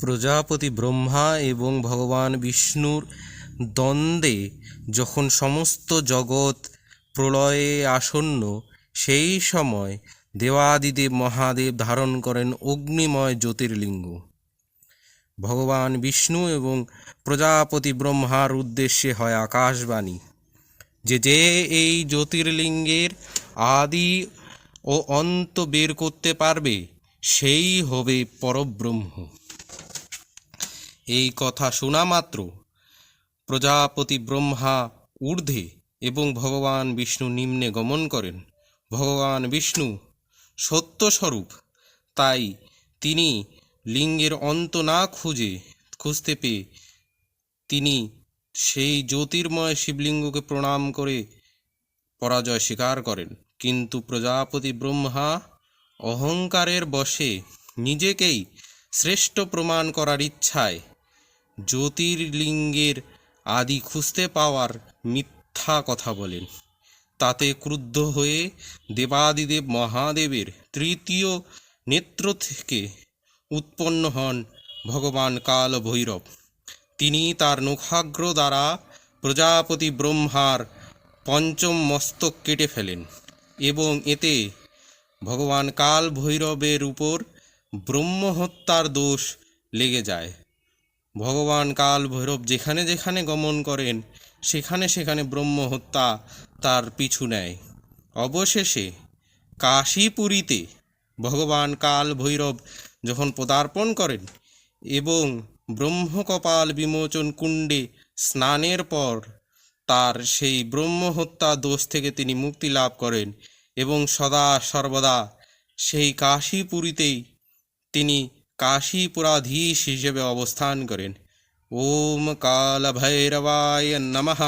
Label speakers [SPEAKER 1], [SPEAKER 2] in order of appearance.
[SPEAKER 1] প্রজাপতি ব্রহ্মা এবং ভগবান বিষ্ণুর দ্বন্দ্বে যখন সমস্ত জগৎ প্রলয়ে আসন্ন, সেই সময় দেবাদিদেব মহাদেব ধারণ করেন অগ্নিময় জ্যোতির্লিঙ্গ। ভগবান বিষ্ণু এবং প্রজাপতি ব্রহ্মার উদ্দেশ্যে হয় আকাশবাণী, যে যে এই জ্যোতির্লিঙ্গের আদি ও অন্ত বের করতে পারবে, সেই হবে পরব্রহ্ম। এই কথা শোনা মাত্র। প্রজাপতি ব্রহ্মা ঊর্ধ্বে এবং ভগবান বিষ্ণু নিম্নে গমন করেন। ভগবান বিষ্ণু সত্যস্বরূপ, তাই তিনি লিঙ্গের অন্ত না খুঁজে খুঁজতে পেয়ে তিনি সেই জ্যোতির্ময় শিবলিঙ্গকে প্রণাম করে পরাজয় স্বীকার করেন। কিন্তু প্রজাপতি ব্রহ্মা অহংকারের বশে নিজেকেই শ্রেষ্ঠ প্রমাণ করার ইচ্ছায় জ্যোতির্লিঙ্গের আদি খুঁজতে পাওয়ার মিথ্যা কথা বলেন। তাতে ক্রুদ্ধ হয়ে দেবাদিদেব মহাদেবের তৃতীয় নেত্র থেকে উৎপন্ন হন ভগবান কাল ভৈরব তিনি তার নখাগ্র দ্বারা প্রজাপতি ব্রহ্মার পঞ্চম মস্তক কেটে ফেলেন এবং এতে ভগবান কাল ভৈরবের উপর ব্রহ্মহত্যার দোষ লেগে যায়। ভগবান কাল ভৈরব যেখানে যেখানে গমন করেন, সেখানে সেখানে ব্রহ্মহত্যা তার পিছু নেয়। অবশেষে কাশীপুরীতে ভগবান কাল ভৈরব যখন পদার্পণ করেন এবং ব্রহ্মকপাল বিমোচন কুণ্ডে স্নানের পর তার সেই ব্রহ্মহত্যা দোষ থেকে তিনি মুক্তি লাভ করেন এবং সদা সর্বদা সেই কাশীপুরীতেই তিনি কাশীপুরাধীশ হিসেবে অবস্থান করেন ওম কাল ভৈরবায় নমঃ